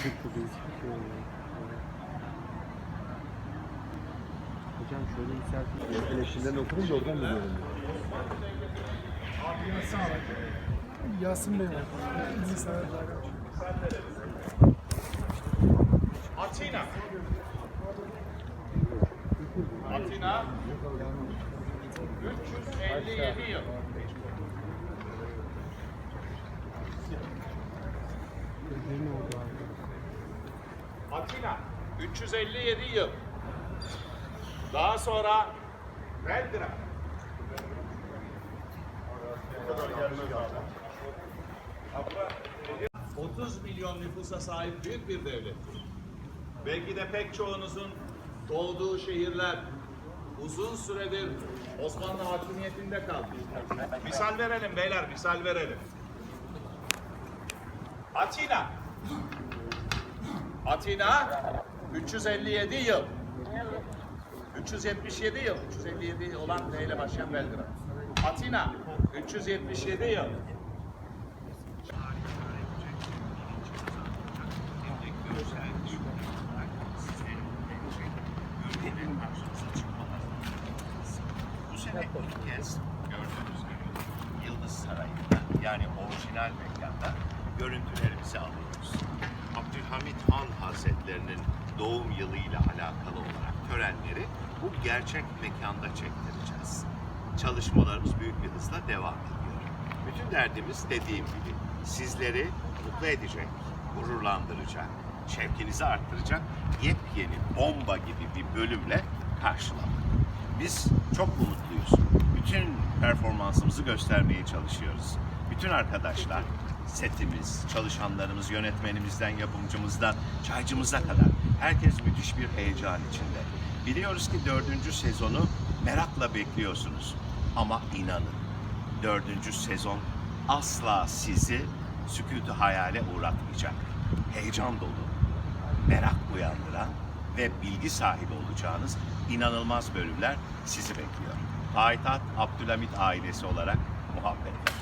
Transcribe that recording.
Eski. Hocam şöyle yükseltin. Eleştirilerini okudum da oradan biliyorum. Yasin Bey var. Atina. Atina. 357 yıl. Oldu abi? Atina. 357 yıl. Daha sonra Veldra. 30 milyon nüfusa sahip büyük bir devlettir. Belki de pek çoğunuzun doğduğu şehirler uzun süredir Osmanlı hakimiyetinde kaldı. Misal verelim beyler, misal verelim. Atina. Atina 357 yıl. 377 yıl. 357 olan D başlayan Belgrad. Atina 377 yıl. Bu sene ilk kez Yıldız Sarayı'nda yani orijinal mekanda görüntülerimizi alıyoruz. Hazretlerinin doğum yılıyla alakalı olarak törenleri bu gerçek mekanda çektireceğiz. Çalışmalarımız büyük bir hızla devam ediyor. Bütün derdimiz dediğim gibi sizleri mutlu edecek, gururlandıracak, şevkinizi arttıracak yepyeni bomba gibi bir bölümle karşılamak. Biz çok umutluyuz. Bütün performansımızı göstermeye çalışıyoruz. Bütün arkadaşlar, setimiz, çalışanlarımız, yönetmenimizden, yapımcımızdan, çaycımıza kadar herkes müthiş bir heyecan içinde. Biliyoruz ki dördüncü sezonu merakla bekliyorsunuz. Ama inanın dördüncü sezon asla sizi sükutu hayale uğratmayacak. Heyecan dolu, merak uyandıran ve bilgi sahibi olacağınız inanılmaz bölümler sizi bekliyor. Payitaht Abdülhamit ailesi olarak muhabbet.